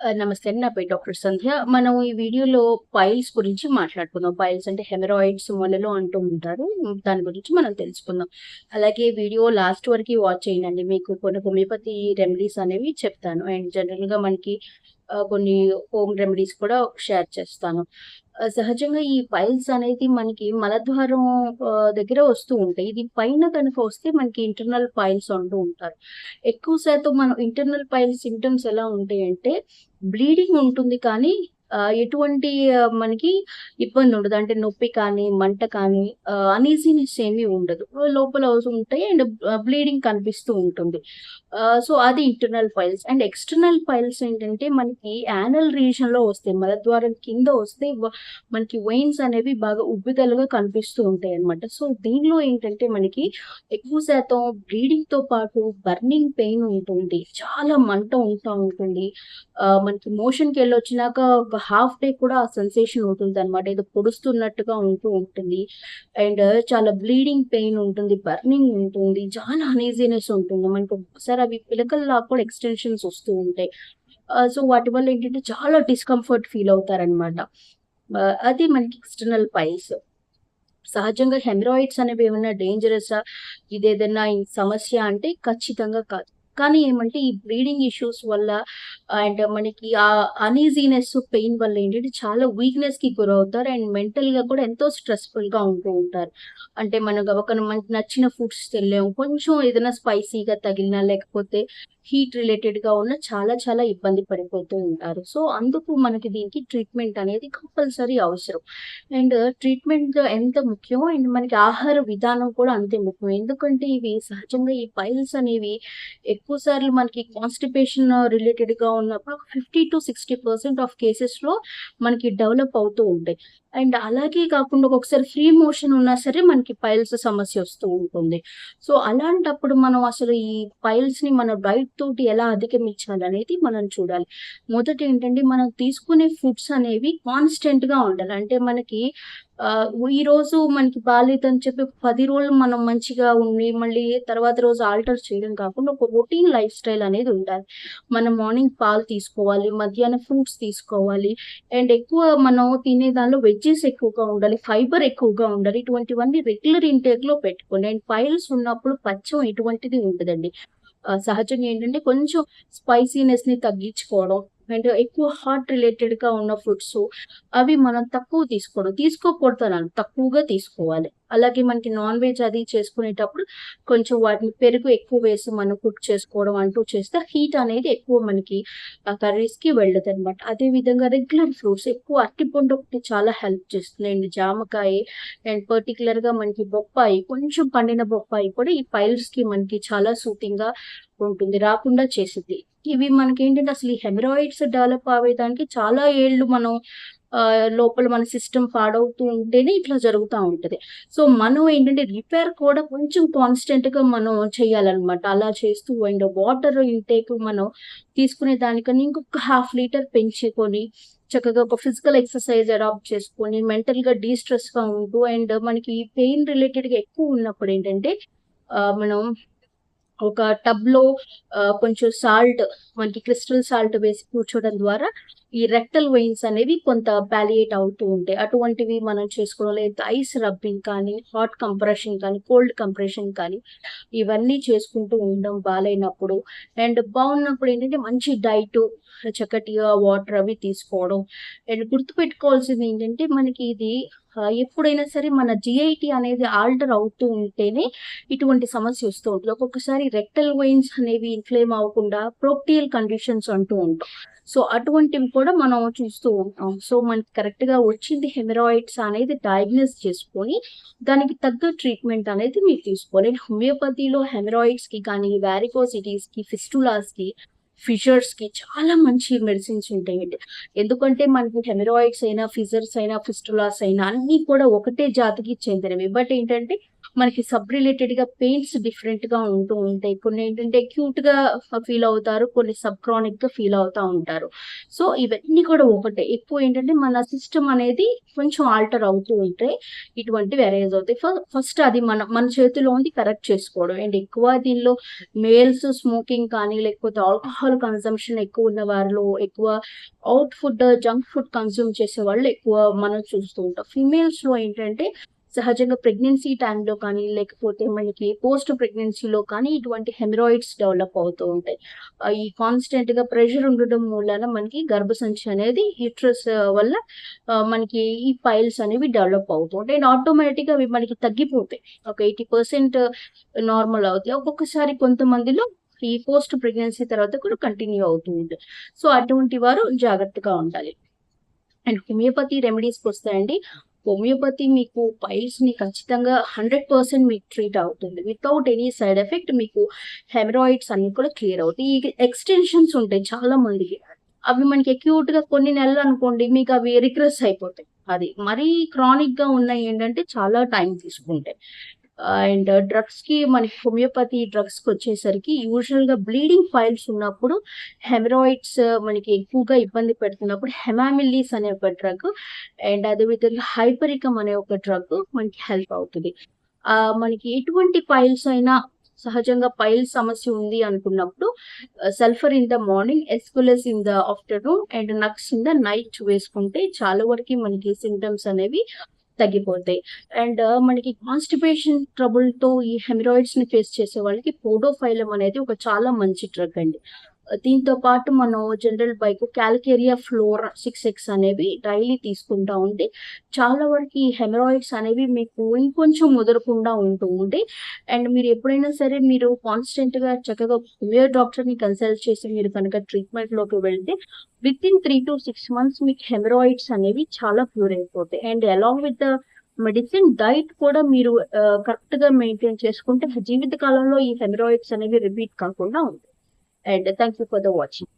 నమస్తే అండి. నా పేరు డాక్టర్ సంధ్య. మనం ఈ వీడియోలో పైల్స్ గురించి మాట్లాడుకుందాం. పైల్స్ అంటే హెమరాయిడ్స్ మొలలు అంటూ ఉంటారు. దాని గురించి మనం తెలుసుకుందాం. అలాగే వీడియో లాస్ట్ వరకు వాచ్ చేయండి మీకు కొన్ని హోమియోపతి రెమెడీస్ అనేవి చెప్తాను. అండ్ జనరల్‌గా మనకి కొన్ని హోమ్ రెమెడీస్ కూడా షేర్ చేస్తాను. సహజంగా ఈ పైల్స్ అనేది మనకి మలద్వారం దగ్గర వస్తూ ఉంటాయి. ఇది పైన కనుక వస్తే మనకి ఇంటర్నల్ పైల్స్ అంటూ ఉంటారు. ఎక్కువ శాతం మనం ఇంటర్నల్ పైల్స్ సింటమ్స్ ఎలా ఉంటాయంటే బ్లీడింగ్ ఉంటుంది కానీ ఎటువంటి మనకి ఇబ్బంది ఉండదు. అంటే నొప్పి కానీ, మంట కానీ అనీజీనెస్ ఏమీ ఉండదు. లోపల ఉంటాయి అండ్ బ్లీడింగ్ కనిపిస్తూ ఉంటుంది. సో అది internal piles and external piles ఏంటంటే మనకి యానల్ రీజన్లో వస్తాయి. మలద్వారం కింద వస్తే మనకి వెయిన్స్ అనేవి బాగా ఉబ్బితలుగా కనిపిస్తూ ఉంటాయి అనమాట సో దీనిలో ఏంటంటే మనకి ఎక్కువ శాతం బ్లీడింగ్‌తో పాటు బర్నింగ్ పెయిన్ ఉంటుంది. చాలా మంట ఉంటా ఉంటుంది. మనకి మోషన్కి వెళ్ళి వచ్చినాక హాఫ్ డే కూడా ఆ సెన్సేషన్ ఉంటుందన్నమాట. ఏదో పొడుస్తున్నట్టుగా ఉంటూ ఉంటుంది. అండ్ చాలా బ్లీడింగ్ పెయిన్ ఉంటుంది. బర్నింగ్ ఉంటుంది. చాలా అనీజీనెస్ ఉంటుంది. మనకు ఒకసారి అవి పిలకల్లా కూడా ఎక్స్‌టెన్షన్స్ వస్తూ ఉంటాయి. సో వాటి వల్ల ఏంటంటే చాలా డిస్కంఫర్ట్ ఫీల్ అవుతారనమాట. అది మనకి ఎక్స్టర్నల్ పైల్స్. సహజంగా హెమరాయిడ్స్ అనేవి ఏమైనా డేంజరసా? ఇదేదన్నా సమస్య అంటే ఖచ్చితంగా కాదు. కానీ ఏమంటే ఈ బ్లీడింగ్ ఇష్యూస్ వల్ల అండ్ మనకి ఆ అనీజీనెస్, పెయిన్ వల్ల ఏంటంటే చాలా వీక్నెస్కి గురవుతారు. అండ్ మెంటల్గా కూడా ఎంతో స్ట్రెస్‌ఫుల్‌గా ఉంటూ ఉంటారు. అంటే మనం ఒక మనకి నచ్చిన ఫుడ్స్ తినలేము. కొంచెం ఏదైనా స్పైసీగా తగిలినా లేకపోతే హీట్ రిలేటెడ్‌గా ఉన్న చాలా చాలా ఇబ్బంది పడిపోతూ ఉంటారు. సో అందుకు మనకి దీనికి ట్రీట్మెంట్ అనేది కంపల్సరీ అవసరం. అండ్ ట్రీట్మెంట్ ఎంత ముఖ్యమో అండ్ మనకి ఆహార విధానం కూడా అంతే ముఖ్యం. ఎందుకంటే ఇవి సహజంగా ఈ పైల్స్ అనేవి ఎక్కువ సార్లు మనకి కాన్‌స్టిపేషన్ రిలేటెడ్‌గా ఉన్నప్పుడు 50-60% ఆఫ్ కేసెస్‌లో మనకి డెవలప్ అవుతూ ఉంటాయి. అండ్ అలాగే కాకుండా ఒకసారి ఫ్రీ మోషన్ ఉన్నా సరే మనకి పైల్స్ సమస్య వస్తూ ఉంటుంది. సో అలాంటప్పుడు మనం అసలు ఈ పైల్స్‌ని మన డైట్ తోటి ఎలా అధిగమించాలనేది మనం చూడాలి. మొదట ఏంటంటే మనం తీసుకునే ఫుడ్స్ అనేవి కాన్స్టెంట్‌గా ఉండాలి. అంటే మనకి ఈ రోజు మనకి బాలేదని చెప్పి పది రోజులు మనం మంచిగా ఉండి మళ్ళీ తర్వాత రోజు ఆల్టర్ చేయడం కాకుండా ఒక రొటీన్ లైఫ్ స్టైల్ అనేది ఉండాలి. మనం మార్నింగ్ పాలు తీసుకోవాలి. మధ్యాహ్నం ఫ్రూట్స్ తీసుకోవాలి. అండ్ ఎక్కువ మనం తినే దానిలో వెజ్జెస్ ఎక్కువగా ఉండాలి. ఫైబర్ ఎక్కువగా ఉండాలి. ఇటువంటివన్నీ రెగ్యులర్ ఇంటేక్‌లో పెట్టుకోండి. అండ్ ఫైల్స్ ఉన్నప్పుడు పచ్చం ఇటువంటిది ఉండదండి. సహజంగా ఏంటంటే కొంచెం స్పైసీనెస్‌ని తగ్గించుకోవడం. అండ్ ఎక్కువ హాట్ రిలేటెడ్‌గా ఉన్న ఫుడ్స్ అవి మనం తక్కువ తీసుకోవడం. తీసుకోకూడదనను తక్కువగా తీసుకోవాలి. అలాగే మనకి నాన్ వెజ్ అది చేసుకునేటప్పుడు కొంచెం వాటిని పెరుగు ఎక్కువ వేసి మనం కుక్ చేసుకోవడం అంటూ చేస్తే హీట్ అనేది ఎక్కువ మనకి ఆ కర్రీస్‌కి వెళ్ళదనమాట. అదే విధంగా రెగ్యులర్ ఫ్రూట్స్ ఎక్కువ అరటిపండు ఒకటి చాలా హెల్ప్ చేస్తుంది. అండ్ జామకాయ అండ్ పర్టిక్యులర్‌గా మనకి బొప్పాయి కొంచెం పండిన బొప్పాయి కూడా ఈ పైల్స్‌కి మనకి చాలా సూటింగ్‌గా ఉంటుంది. రాకుండా చేసింది ఇవి మనకి ఏంటంటే అసలు ఈ హెమరాయిడ్స్ డెవలప్ అవ్వేదానికి చాలా ఏళ్ళు మనం లోపల మన సిస్టమ్ పాడవుతూ ఉంటేనే ఇట్లా జరుగుతూ ఉంటుంది. సో మనం ఏంటంటే రిపేర్ కూడా కొంచెం కాన్స్టెంట్‌గా మనం చేయాలన్నమాట. అలా చేస్తూ అండ్ వాటర్ ఇంటేక్ మనం తీసుకునే దానికన్నా ఇంకొక హాఫ్ లీటర్ పెంచుకొని చక్కగా ఒక ఫిజికల్ ఎక్సర్‌సైజ్ అడాప్ట్ చేసుకొని మెంటల్‌గా డీస్ట్రెస్గా ఉంటూ అండ్ మనకి పెయిన్ రిలేటెడ్‌గా ఎక్కువ ఉన్నప్పుడు ఏంటంటే మనం ఒక టబ్‌లో కొంచెం సాల్ట్ మనకి క్రిస్టల్ సాల్ట్ వేసి కూర్చోవడం ద్వారా ఈ రెక్టల్ వెయిన్స్ అనేవి కొంత బ్యాలియేట్ అవుతూ ఉంటాయి. అటువంటివి మనం చేసుకోవడం లేదా ఐస్ రబ్బింగ్ కానీ, హాట్ కంప్రెషన్ కానీ, కోల్డ్ కంప్రెషన్ కానీ ఇవన్నీ చేసుకుంటూ ఉండడం బాగాలేనప్పుడు అండ్ బాగున్నప్పుడు ఏంటంటే మంచి డైట్ చక్కటిగా వాటర్ అవి తీసుకోవడం. అండ్ గుర్తుపెట్టుకోవాల్సింది ఏంటంటే మనకి ఇది ఎప్పుడైనా సరే మన జిఐటి అనేది ఆల్టర్ అవుతూ ఉంటేనే ఇటువంటి సమస్య వస్తూ ఉంటుంది. ఒక్కొక్కసారి రెక్టల్ వెయిన్స్ అనేవి ఇన్‌ఫ్లేమ్ అవ్వకుండా ప్రోక్టియల్ కండిషన్స్ అంటూ ఉంటాం. సో అటువంటివి కూడా మనం చూస్తూ ఉంటాం. సో మనకి కరెక్ట్‌గా వచ్చింది హెమరాయిడ్స్ అనేది డయాగ్నోస్ చేసుకొని దానికి తగ్గ ట్రీట్మెంట్ అనేది మీరు తీసుకోవాలి. హోమియోపతిలో హెమరాయిడ్స్‌కి కానీ, వారికోసిటీస్‌కి, ఫిస్టులాస్‌కి, ఫిషర్స్‌కి చాలా మంచి మెడిసిన్స్ ఉంటాయండి. ఎందుకంటే మనకి హెమరాయిడ్స్ అయినా, ఫిజర్స్ అయినా, ఫిస్టులాస్ అయినా అన్నీ కూడా ఒకటే జాతికి చెందినవి. బట్ ఏంటంటే మనకి సబ్ రిలేటెడ్గా పెయిన్స్ డిఫరెంట్గా ఉంటూ ఉంటాయి. కొన్ని ఏంటంటే అక్యూట్గా ఫీల్ అవుతారు కొన్ని సబ్ క్రానిక్గా ఫీల్ అవుతా ఉంటారు. సో ఇవన్నీ కూడా ఒకటే. ఎక్కువ ఏంటంటే మన సిస్టమ్ అనేది కొంచెం ఆల్టర్ అవుతూ ఉంటాయి ఇటువంటి వెరైజ్ అవుతాయి. ఫస్ట్ అది మన మన చేతిలో ఉంది కరెక్ట్ చేసుకోవడం. అండ్ ఎక్కువ దీనిలో మేల్స్ స్మోకింగ్ కానీ లేకపోతే ఆల్కహాల్ కన్సంప్షన్ ఎక్కువ ఉన్న వారిలో ఎక్కువ out food junk food consume చేసే వాళ్ళు ఎక్కువ మనం చూస్తూ ఉంటాం. ఫీమేల్స్లో ఏంటంటే సహజంగా ప్రెగ్నెన్సీ టైంలో కానీ లేకపోతే మనకి పోస్ట్ ప్రెగ్నెన్సీలో కానీ ఇటువంటి హెమరాయిడ్స్ డెవలప్ అవుతూ ఉంటాయి. ఈ కాన్స్టెంట్గా ప్రెషర్ ఉండడం మూలన మనకి గర్భసంచి అనేది హిట్రస్ వల్ల మనకి ఈ పైల్స్ అనేవి డెవలప్ అవుతూ ఉంటాయి. అండ్ ఆటోమేటిక్గా అవి మనకి తగ్గిపోతాయి. ఒక ఎయిటీ పర్సెంట్ నార్మల్ అవుతాయి. ఒక్కొక్కసారి కొంతమందిలో ఈ పోస్ట్ ప్రెగ్నెన్సీ తర్వాత కూడా కంటిన్యూ అవుతూ ఉంటుంది సో అటువంటి వారు జాగ్రత్తగా ఉండాలి. అండ్ హోమియోపతి రెమెడీస్కి వస్తాయండి హోమియోపతి మీకు పైల్స్ని ఖచ్చితంగా హండ్రెడ్ పర్సెంట్ మీకు ట్రీట్ అవుతుంది. వితౌట్ ఎనీ సైడ్ ఎఫెక్ట్ మీకు హెమరాయిడ్స్ అన్ని కూడా క్లియర్ అవుతాయి. ఈ ఎక్స్టెన్షన్స్ ఉంటాయి చాలా మందికి. అవి మనకి అక్యూట్గా కొన్ని నెలలు అనుకోండి మీకు అవి రిగ్రెస్ అయిపోతాయి. అది మరీ క్రానిక్గా ఉన్నాయి ఏంటంటే చాలా టైం తీసుకుంటాయి. అండ్ డ్రగ్స్కి మనకి హోమియోపతి డ్రగ్స్కి వచ్చేసరికి యూజువల్గా బ్లీడింగ్ ఫైల్స్ ఉన్నప్పుడు హెమరాయిడ్స్ మనకి ఎక్కువగా ఇబ్బంది పెడుతున్నప్పుడు హెమామిల్లీస్ అనే ఒక డ్రగ్ అండ్ అదేవిధంగా హైపరికమ్ అనే ఒక డ్రగ్ మనకి హెల్ప్ అవుతుంది. ఆ మనకి ఎటువంటి ఫైల్స్ అయినా సహజంగా పైల్ సమస్య ఉంది అనుకున్నప్పుడు sulphur in the morning Aesculus in the afternoon and Nux in the night వేసుకుంటే చాలా వరకు మనకి సిమ్టమ్స్ అనేవి తగ్గిపోతాయి. అండ్ మనకి కాన్స్టిపేషన్ ట్రబుల్తో ఈ హెమరాయిడ్స్ని ఫేస్ చేసే వాళ్ళకి పోడోఫైలం అనేది ఒక చాలా మంచి డ్రగ్ అండి. దీంతో పాటు మనం general bike క్యాలికేరియా fluor six X అనేవి డైలీ తీసుకుంటా ఉంటే చాలా వరకు ఈ హెమరాయిడ్స్ అనేవి మీకు ఇంకొంచెం ముదరకుండా ఉంటూ ఉంటాయి అండ్ మీరు ఎప్పుడైనా సరే మీరు కాన్స్టెంట్గా చక్కగా హోమియో డాక్టర్ని కన్సల్ట్ చేసి మీరు కనుక ట్రీట్మెంట్లోకి వెళ్తే within three to six months మీకు హెమరాయిడ్స్ అనేవి చాలా క్యూర్ అయిపోతాయి. And along with the medicine diet కూడా మీరు కరెక్ట్గా మెయింటైన్ చేసుకుంటే జీవిత కాలంలో ఈ హెమరాయిడ్స్ అనేవి రిపీట్ కాకుండా ఉంటాయి. And thank you for the watching